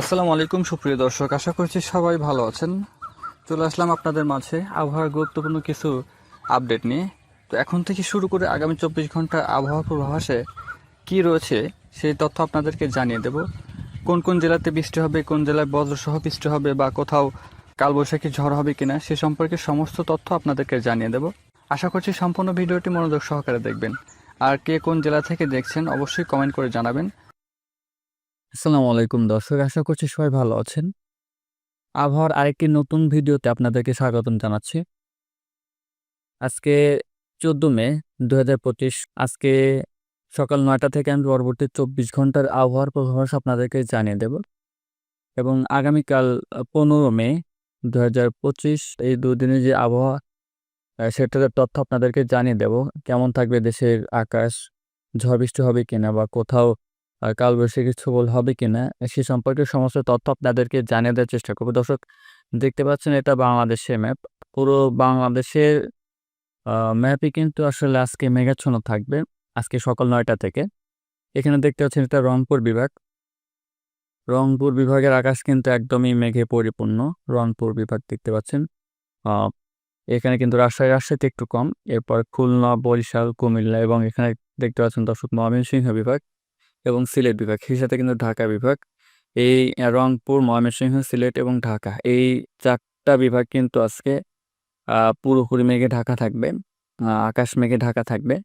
আসসালামু আলাইকুম, সুপ্রিয় দর্শক। আশা করছি সবাই ভালো আছেন। চলে আসলাম আপনাদের মাঝে আবহাওয়ার গুরুত্বপূর্ণ কিছু আপডেট নিয়ে। তো এখন থেকে শুরু করে আগামী চব্বিশ ঘণ্টা আবহাওয়া পূর্বাভাসে কি রয়েছে, সেই তথ্য আপনাদেরকে জানিয়ে দেব। কোন কোন জেলাতে বৃষ্টি হবে, কোন জেলায় বজ্রসহ বৃষ্টি হবে, বা কোথাও কালবৈশাখী ঝড় হবে কিনা, সে সম্পর্কে সমস্ত তথ্য আপনাদেরকে জানিয়ে দেব। আশা করছি সম্পূর্ণ ভিডিওটি মনোযোগ সহকারে দেখবেন। আর কে কোন জেলা থেকে দেখছেন, অবশ্যই কমেন্ট করে জানাবেন। আসসালামু আলাইকুম দর্শক, আশা করছি সবাই ভালো আছেন। আবহাওয়ার আরেকটি নতুন ভিডিওতে আপনাদেরকে স্বাগতম জানাচ্ছি। আজকে চোদ্দ মে দু হাজার পঁচিশ, আজকে সকাল নয়টা থেকে আমি পরবর্তী চব্বিশ ঘণ্টার আবহাওয়ার পূর্বাভাস আপনাদেরকে জানিয়ে দেব। এবং আগামীকাল পনেরো মে দু হাজার পঁচিশ, এই দুদিনের যে আবহাওয়া সেটার তথ্য আপনাদেরকে জানিয়ে দেব। কেমন থাকবে দেশের আকাশ, ঝড় বৃষ্টি হবে কিনা বা কোথাও কালবৈশাখী ছবল হবে কিনা, সে সম্পর্কে সমস্ত তথ্য আপনাদেরকে জানিয়ে দেওয়ার চেষ্টা করব। দর্শক, দেখতে পাচ্ছেন এটা বাংলাদেশের ম্যাপ। পুরো বাংলাদেশের ম্যাপই কিন্তু আসলে আজকে মেঘাচ্ছন্ন থাকবে, আজকে সকাল নয়টা থেকে। এখানে দেখতে পাচ্ছেন এটা রংপুর বিভাগ। রংপুর বিভাগের আকাশ কিন্তু একদমই মেঘে পরিপূর্ণ, রংপুর বিভাগ দেখতে পাচ্ছেন। এখানে কিন্তু রাজশাহী, রাজশাহীতে একটু কম, এরপর খুলনা, বরিশাল, কুমিল্লা এবং এখানে দেখতে পাচ্ছেন দর্শক, ময়মনসিংহ বিভাগ। এবং সিলেট বিভাগ। সেই সাথে কিন্তু ঢাকা বিভাগ। এই রংপুর, ময়মনসিংহ, সিলেট এবং ঢাকা। এই চারটা বিভাগ কিন্তু আজকে পুরোপুরি মেঘে ঢাকা থাকবে। আকাশ মেঘে ঢাকা থাকবে।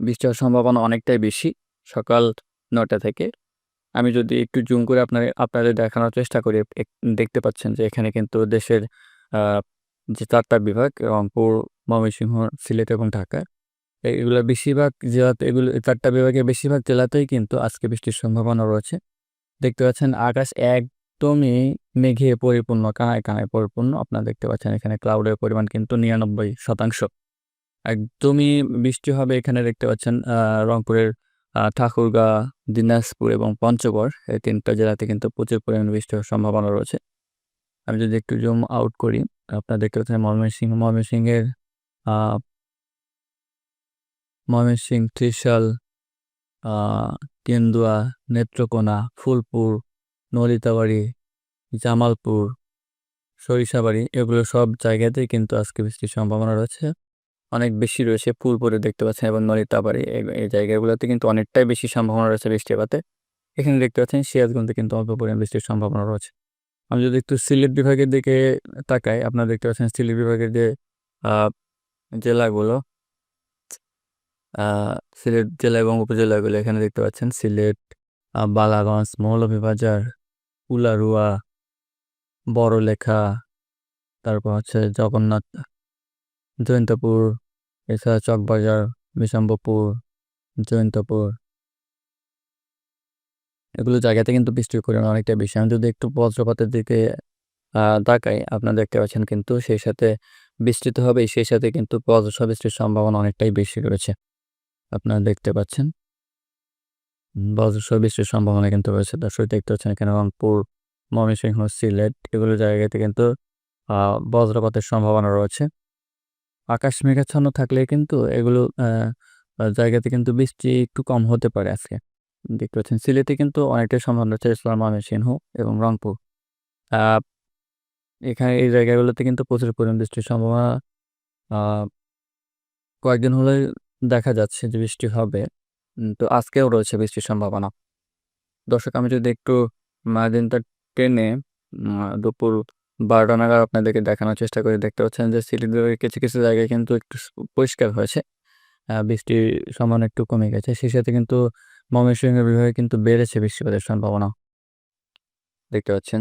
বৃষ্টি হওয়ার সম্ভাবনা অনেকটাই বেশি সকাল নটা থেকে। আমি যদি একটু জুম করে আপনার, আপনাদের দেখানোর চেষ্টা করি দেখতে পাচ্ছেন যে এখানে কিন্তু দেশের যে চারটা বিভাগ, রংপুর, ময়মনসিংহ, সিলেট এবং ঢাকা। এগুলো বেশিরভাগ জেলাতে, এগুলো চারটা বিভাগের বেশিরভাগ জেলাতেই কিন্তু আজকে বৃষ্টির সম্ভাবনা রয়েছে। দেখতে পাচ্ছেন আকাশ একদমই মেঘে পরিপূর্ণ, কানায় কানায় পরিপূর্ণ। আপনারা দেখতে পাচ্ছেন এখানে ক্লাউডের পরিমাণ কিন্তু নিরানব্বই শতাংশ। একদমই বৃষ্টি হবে এখানে দেখতে পাচ্ছেন রংপুরের ঠাকুরগাঁ, দিনাজপুর এবং পঞ্চগড়। এই তিনটা জেলাতে কিন্তু প্রচুর পরিমাণে বৃষ্টি হওয়ার সম্ভাবনা রয়েছে। আমি যদি একটু জুম আউট করি, আপনারা দেখতে পাচ্ছেন ময়মনসিংহ, ময়মনসিংহের ময়মনসিংহ, ত্রিশাল কেন্দুয়া, নেত্রকোনা, ফুলপুর, নলিতাবাড়ি, জামালপুর, সরিষাবাড়ি, এগুলো সব জায়গাতেই কিন্তু আজকে বৃষ্টির সম্ভাবনা রয়েছে। অনেক বেশি রয়েছে ফুলপুরে দেখতে পাচ্ছেন এবং নলিতাবাড়ি, এই- জায়গাগুলোতে কিন্তু অনেকটাই বেশি সম্ভাবনা রয়েছে বৃষ্টিপাতে। এখানে দেখতে পাচ্ছেন সিরাজগঞ্জে কিন্তু অল্প পরিমাণ বৃষ্টির সম্ভাবনা রয়েছে। আমি যদি একটু সিলেট বিভাগের দিকে তাকাই, আপনারা দেখতে পাচ্ছেন সিলেট বিভাগের যে জেলাগুলো সিলেট জেলা এবং উপজেলাগুলো এখানে দেখতে পাচ্ছেন। সিলেট বালাগঞ্জ, মৌলভীবাজার, উলারুয়া, বড়লেখা, তারপর হচ্ছে জগন্নাথ, জয়ন্তপুর, এছাড়া চকবাজার বিশাম্বপুর জয়ন্তপুর। এগুলো জায়গাতে কিন্তু বৃষ্টির পরিমাণ অনেকটা বেশি। আমি যদি একটু বজ্রপাতের দিকে তাকাই, আপনারা দেখতে পাচ্ছেন কিন্তু সেই সাথে বৃষ্টি তো হবেই, সেই সাথে কিন্তু বজ্র বৃষ্টির সম্ভাবনা অনেকটাই বেশি রয়েছে। আপনারা দেখতে পাচ্ছেন। বজ্রসহ বৃষ্টির সম্ভাবনা কিন্তু রয়েছে। দর্শক দেখতে পাচ্ছেন এখানে রংপুর, ময়মনসিংহ, সিলেট এগুলো জায়গাতে কিন্তু বজ্রপাতের সম্ভাবনা রয়েছে। আকাশ মেঘাচ্ছন্ন থাকলে কিন্তু এগুলো জায়গাতে কিন্তু বৃষ্টি একটু কম হতে পারে আজকে। দেখতে পাচ্ছেন সিলেটে কিন্তু অনেকটাই সম্ভাবনা রয়েছে ইসলাম ময়মনসিংহ এবং রংপুর। এখানে এই জায়গাগুলোতে কিন্তু প্রচুর পরিমাণ বৃষ্টির সম্ভাবনা কয়েকদিন হলে দেখা যাচ্ছে যে বৃষ্টি হবে। তো আজকেও রয়েছে বৃষ্টির সম্ভাবনা। দর্শক আমি যদি একটু দিনটা টেনে দুপুর বারোটা নাগাদ আপনাদেরকে দেখানোর চেষ্টা করি দেখতে পাচ্ছেন যে সিলেট কিছু কিছু জায়গায় কিন্তু একটু পরিষ্কার হয়েছে। আহ, বৃষ্টির সম্ভাবনা একটু কমে গেছে। সেই সাথে কিন্তু ময়মনসিংহ বিভাগে কিন্তু বেড়েছে বৃষ্টিপাতের সম্ভাবনা। দেখতে পাচ্ছেন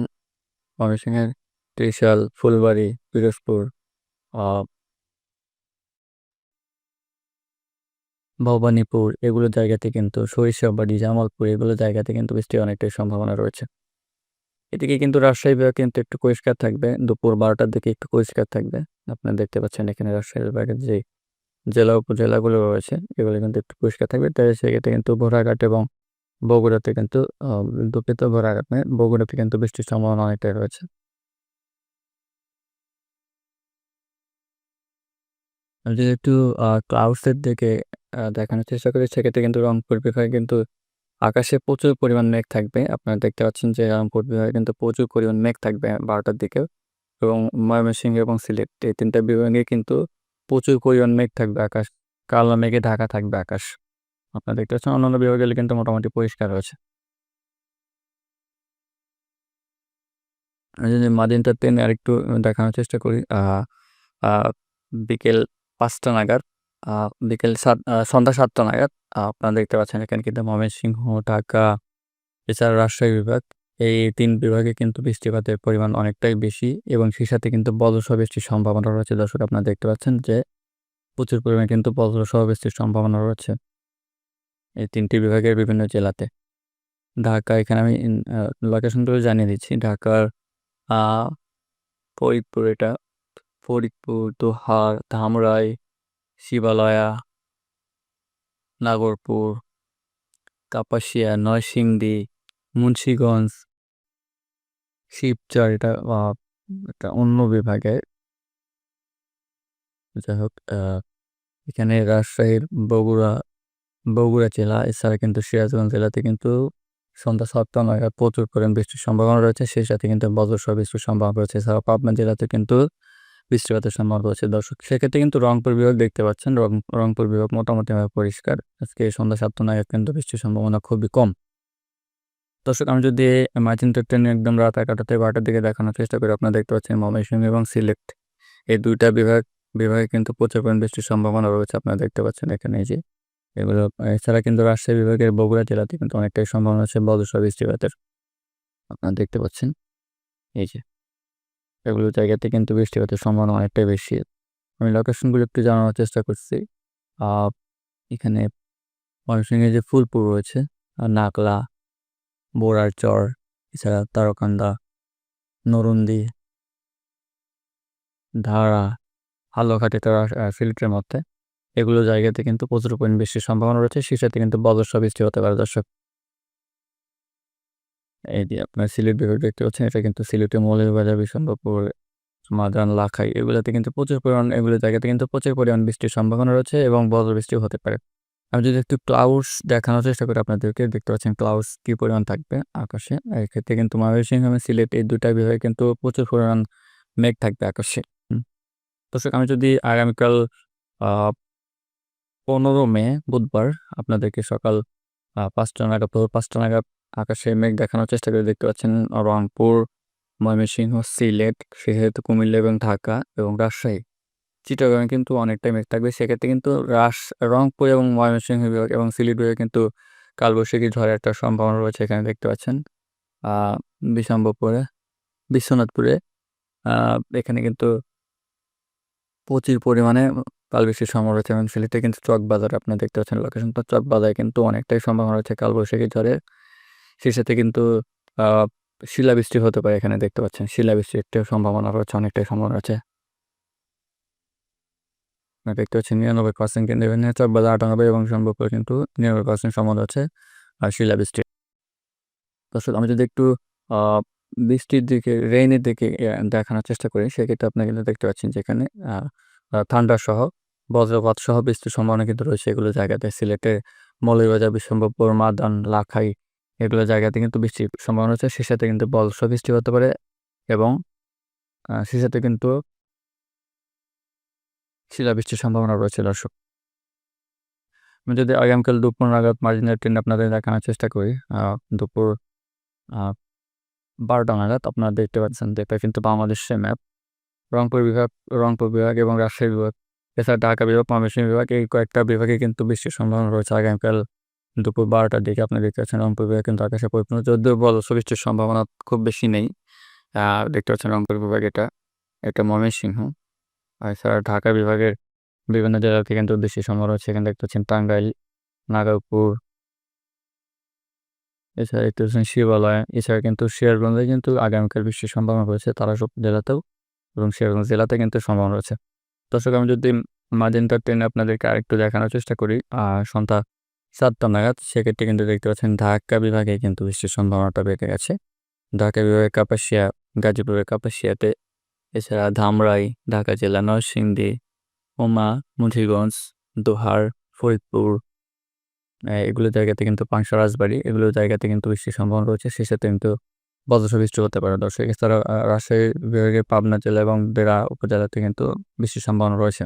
ময়মনসিংহের ত্রিশাল ফুলবাড়ি পিরোজপুর ভবানীপুর, এগুলো জায়গাতে কিন্তু সরিষাবাড়ি জামালপুর, এগুলো জায়গাতে কিন্তু বৃষ্টির অনেকটাই সম্ভাবনা রয়েছে। এদিকে কিন্তু রাজশাহী বিভাগ কিন্তু একটু পরিষ্কার থাকবে, দুপুর বারোটার দিকে একটু পরিষ্কার থাকবে। আপনারা দেখতে পাচ্ছেন এখানে রাজশাহী বিভাগের যে জেলা, উপজেলাগুলো রয়েছে, এগুলো কিন্তু একটু পরিষ্কার থাকবে। তাই সেক্ষেত্রে কিন্তু ভোরাঘাট এবং বগুড়াতে কিন্তু দুঃখিত ভোরাঘাট নয়, বগুড়াতে কিন্তু বৃষ্টির সম্ভাবনা অনেকটাই রয়েছে। যদি একটু ক্লাউডসের দিকে দেখানোর চেষ্টা করি। সেক্ষেত্রে কিন্তু রংপুর বিভাগে কিন্তু আকাশে প্রচুর পরিমাণ মেঘ থাকবে। আপনারা দেখতে পাচ্ছেন যে রংপুর বিভাগে কিন্তু প্রচুর পরিমাণ মেঘ থাকবে বারোটার দিকে এবং ময়মনসিংহ এবং সিলেট। এই তিনটা বিভাগে কিন্তু প্রচুর পরিমাণ মেঘ থাকবে আকাশ, কালো মেঘে ঢাকা থাকবে আকাশ। আপনারা দেখতে পাচ্ছেন অন্যান্য বিভাগে কিন্তু মোটামুটি পরিষ্কার রয়েছে। যদি মাদিনটা টেনে আরেকটু দেখানোর চেষ্টা করি। বিকেল পাঁচটা নাগাদ বিকেল সাত সন্ধ্যা সাতটা নাগাদ আপনারা দেখতে পাচ্ছেন এখানে কিন্তু ময়মনসিংহ, ঢাকা, এছাড়া রাজশাহী বিভাগ, এই তিন বিভাগে কিন্তু বৃষ্টিপাতের পরিমাণ অনেকটাই বেশি এবং সেই সাথে কিন্তু বজ্রসহ বৃষ্টির সম্ভাবনা রয়েছে। দর্শক, আপনারা দেখতে পাচ্ছেন যে প্রচুর পরিমাণে কিন্তু বজ্রসহ বৃষ্টির সম্ভাবনা রয়েছে এই তিনটি বিভাগের বিভিন্ন জেলাতে। ঢাকা, এখানে আমি লোকেশনগুলো জানিয়ে দিচ্ছি। ঢাকার ফরিদপুর এটা, ফরিদপুর, দোহার, ধামরাই শিবালয়া, নাগরপুর, কাপাসিয়া, নরসিংদী, মুন্সিগঞ্জ, শিবচর, এটা এটা অন্য বিভাগে। যাই হোক এখানে রাজশাহীর বগুড়া বগুড়া জেলা, এছাড়া কিন্তু সিরাজগঞ্জ জেলাতে কিন্তু সন্ধ্যা সাতটা নাগাদ প্রচুর পরিমাণ বৃষ্টির সম্ভাবনা রয়েছে। সেই সাথে কিন্তু বজ্রসহ বৃষ্টির সম্ভাবনা রয়েছে। এছাড়া পাবনা জেলাতে কিন্তু বৃষ্টিপাতের সম্ভাবনা রয়েছে। দর্শক, সেক্ষেত্রে কিন্তু রংপুর বিভাগ দেখতে পাচ্ছেন। রং, রংপুর বিভাগ মোটামুটিভাবে পরিষ্কার। আজকে সন্ধ্যা সাতটা নাগাদ কিন্তু বৃষ্টির সম্ভাবনা খুবই কম। দর্শক, আমি যদি মার্জিনটা ট্রেনে একদম রাত এগারোটা থেকে বারোটার দিকে দেখানোর চেষ্টা করি, আপনারা দেখতে পাচ্ছেন ময়মনসিংহ এবং সিলেট। এই দুইটা বিভাগ, বিভাগে কিন্তু প্রচুর পরিমাণ বৃষ্টির সম্ভাবনা রয়েছে, আপনারা দেখতে পাচ্ছেন এখানে এই যে। এগুলো, এছাড়া কিন্তু রাজশাহী বিভাগের বগুড়া জেলাতে কিন্তু অনেকটাই সম্ভাবনা আছে বজ্রসহ বৃষ্টিপাতের। আপনারা দেখতে পাচ্ছেন এই যে। এগুলো জায়গাতে কিন্তু বৃষ্টিপাতের সম্ভাবনা অনেকটাই বেশি। আমি লোকেশনগুলো একটু জানানোর চেষ্টা করছি। এখানে ময়মনসিংহে যে ফুলপুর রয়েছে নাকলা বোরার চর এছাড়া তারকান্দা নরুন্দি ধারা হালুয়াঘাট এটা আহ, সিলেটের মধ্যে এগুলো জায়গাতে কিন্তু প্রচুর পরিমাণ বৃষ্টির সম্ভাবনা রয়েছে। সেই সাথে কিন্তু বজ্রসহ বৃষ্টি হতে পারে দর্শক। এই যে আপনার সিলেট বিভাগ দেখতে পাচ্ছেন, এটা কিন্তু সিলেটে মৌলভীবাজার বিশম্বরপুর মাদান, লাখাই এগুলোতে কিন্তু প্রচুর পরিমাণ, এগুলো জায়গাতে কিন্তু প্রচুর পরিমাণ বৃষ্টির সম্ভাবনা রয়েছে এবং বজ্র বৃষ্টি হতে পারে। আমি যদি একটু ক্লাউডস দেখানোর চেষ্টা করি আপনাদেরকে, দেখতে পাচ্ছেন ক্লাউডস কি পরিমাণ থাকবে আকাশে। এক্ষেত্রে কিন্তু ময়মনসিংহ এবং সিলেট এই দুটা বিভাগে কিন্তু প্রচুর পরিমাণ মেঘ থাকবে আকাশে। দর্শক, আমি যদি আগামীকাল পনেরো মে, বুধবার আপনাদেরকে সকাল পাঁচটা নাগাদ পাঁচটা নাগাদ আকাশে মেঘ দেখানোর চেষ্টা করে দেখতে পাচ্ছেন রংপুর, ময়মনসিংহ, সিলেট সেক্ষেত্রে কুমিল্লা এবং ঢাকা এবং রাজশাহী। চিটাগাং কিন্তু অনেকটাই মেঘ থাকবে। সেক্ষেত্রে কিন্তু রাস, রংপুর এবং ময়মনসিংহ বিভাগ এবং সিলেট বিভাগে কিন্তু কালবৈশাখী ঝড়ের একটা সম্ভাবনা রয়েছে এখানে দেখতে পাচ্ছেন। আহ বিশম্বরপুরে, বিশ্বনাথপুরে এখানে কিন্তু প্রচুর পরিমাণে কালবৈশাখীর সম্ভাবনা রয়েছে এবং সিলেটে কিন্তু চক বাজার আপনারা দেখতে পাচ্ছেন লোকেশন তো চক বাজারে কিন্তু অনেকটাই সম্ভাবনা রয়েছে কালবৈশাখী ঝড়ে সেই সাথে কিন্তু শিলাবৃষ্টি হতে পারে এখানে দেখতে পাচ্ছেন। শিলাবৃষ্টির একটা সম্ভাবনা রয়েছে, অনেকটাই সম্ভাবনা আছে দেখতে পাচ্ছেন নিরানব্বই পার্সেন্ট কিন্তু চক বাজার আটানব্বই এবং সম্ভব কিন্তু নিরানব্বই পার্সেন্ট সম্ভাবনা আছে আর শিলাবৃষ্টি দর্শক, আমি যদি একটু বৃষ্টির দিকে রেইনের দিকে দেখানোর চেষ্টা করি, সেক্ষেত্রে আপনি কিন্তু দেখতে পাচ্ছেন যেখানে ঠান্ডা সহ বজ্রপাত সহ বৃষ্টির সম্ভাবনা কিন্তু রয়েছে এগুলো জায়গাতে। সিলেটে মৌলভীবাজার বিশ্বম্ভরপুর মাদান, লাখাই এগুলো জায়গাতে কিন্তু বৃষ্টির সম্ভাবনা রয়েছে। সে সাথে কিন্তু বজ্র বৃষ্টি হতে পারে এবং সে সাথে কিন্তু শিলাবৃষ্টির সম্ভাবনা রয়েছে, দর্শক। আমি যদি আগামীকাল দুপুর নাগাদ মার্জিনের ট্রেন আপনাদের দেখানোর চেষ্টা করি দুপুর বারোটা নাগাদ আপনারা দেখতে পাচ্ছেন যে এটা কিন্তু বাংলাদেশের ম্যাপ। রংপুর বিভাগ রংপুর বিভাগ এবং রাজশাহী বিভাগ, এছাড়া ঢাকা বিভাগ, ময়মনসিংহ বিভাগ এই কয়েকটা বিভাগে কিন্তু বৃষ্টির সম্ভাবনা রয়েছে আগামীকাল দুপুর বারোটার দিকে আপনি দেখতে পাচ্ছেন রংপুর বিভাগে কিন্তু আকাশে পরিপূর্ণ যদিও বল বৃষ্টির সম্ভাবনা খুব বেশি নেই। দেখতে পাচ্ছেন রংপুর বিভাগ এটা এটা ময়মনসিংহ। আর এছাড়া ঢাকা বিভাগের বিভিন্ন জেলাতে কিন্তু বৃষ্টির সম্ভাবনা রয়েছে। এখানে দেখতে পাচ্ছেন টাঙ্গাইল, নাগারপুর, এছাড়া দেখতে পাচ্ছেন শিবালয়, এছাড়া কিন্তু সিরাজগঞ্জে কিন্তু আগামীকাল বৃষ্টির সম্ভাবনা রয়েছে তারা সব জেলাতেও এবং সিরাজগঞ্জ জেলাতে কিন্তু সম্ভাবনা রয়েছে। দর্শক, আমি যদি মাঝেন্টার ট্রেনে আপনাদেরকে আরেকটু দেখানোর চেষ্টা করি সন্ধ্যা সাতটা নাগাদ সেক্ষেত্রে কিন্তু দেখতে পাচ্ছেন ঢাকা বিভাগে কিন্তু বৃষ্টির সম্ভাবনাটা বেড়ে গেছে। ঢাকা বিভাগের কাপাসিয়া, গাজীপুরের কাপাসিয়াতে, এছাড়া ধামরাই, ঢাকা জেলা নরসিংদী ওমা মুন্সিগঞ্জ দোহার, ফরিদপুর এগুলো জায়গাতে কিন্তু পাংশা রাজবাড়ি, এগুলো জায়গাতে কিন্তু বৃষ্টির সম্ভাবনা রয়েছে। সে সাথে কিন্তু বজ্র বৃষ্টি হতে পারে দর্শক। এছাড়া রাজশাহী বিভাগের পাবনা জেলা এবং বেড়া উপজেলাতে কিন্তু বৃষ্টির সম্ভাবনা রয়েছে।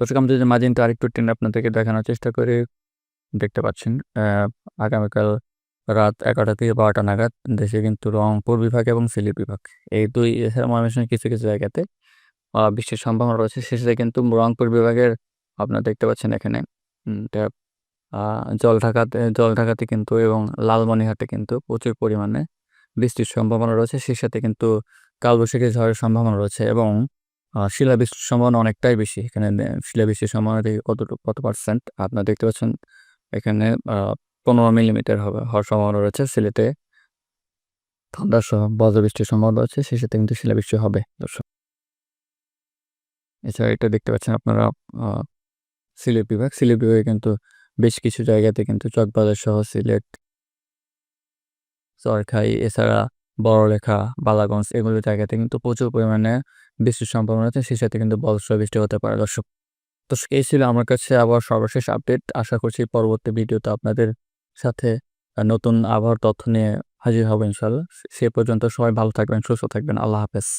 দর্শক আমি যদি মাঝিনটা আরেকটু টেনে আপনাদেরকে দেখানোর চেষ্টা করে। দেখতে পাচ্ছেন আগামীকাল রাত এগারোটা থেকে বারোটা নাগাদ দেশে কিন্তু রংপুর বিভাগ এবং সিলেট বিভাগ এই দুই এছাড়া ময়মনসিংহের কিছু কিছু জায়গাতে বৃষ্টির সম্ভাবনা রয়েছে। শেষে কিন্তু রংপুর বিভাগের আপনারা দেখতে পাচ্ছেন এখানে উম, এটা, আহ, জলঢাকাতে জলঢাকাতে কিন্তু এবং লালমনিহাটে কিন্তু প্রচুর পরিমাণে বৃষ্টির সম্ভাবনা রয়েছে। সেই সাথে কিন্তু কালবৈশাখী ঝড়ের সম্ভাবনা রয়েছে এবং শিলাবৃষ্টির সম্ভাবনা অনেকটাই বেশি। এখানে শিলাবৃষ্টির সম্ভাবনা দেখি কতটুকু কত পার্সেন্ট আপনারা দেখতে পাচ্ছেন, এখানে পনেরো মিলিমিটার হবে, হওয়ার সম্ভাবনা রয়েছে। সিলেটে ঠান্ডা সহ বজ্রবৃষ্টির সম্ভাবনা রয়েছে, সেই সাথে কিন্তু শিলাবৃষ্টি হবে, দর্শক। এছাড়া এটা দেখতে পাচ্ছেন আপনারা সিলেট বিভাগ। সিলেট বিভাগে কিন্তু বেশ কিছু জায়গাতে কিন্তু চকবাজার সহ সিলেট, চরখাই, এছাড়া বড়লেখা, বালাগঞ্জ, এগুলো জায়গাতে কিন্তু প্রচুর পরিমাণে বৃষ্টির সম্ভাবনা আছে, সেই সাথে কিন্তু বজ্র বৃষ্টি হতে পারে, দর্শক। তো এই ছিল আমার কাছে আবার সর্বশেষ আপডেট আশা করছি পরবর্তী ভিডিওতে আপনাদের সাথে নতুন আবহাওয়ার তথ্য নিয়ে হাজির হব ইনশাল্লাহ সে পর্যন্ত সবাই ভালো থাকবেন, সুস্থ থাকবেন। আল্লাহ হাফেজ।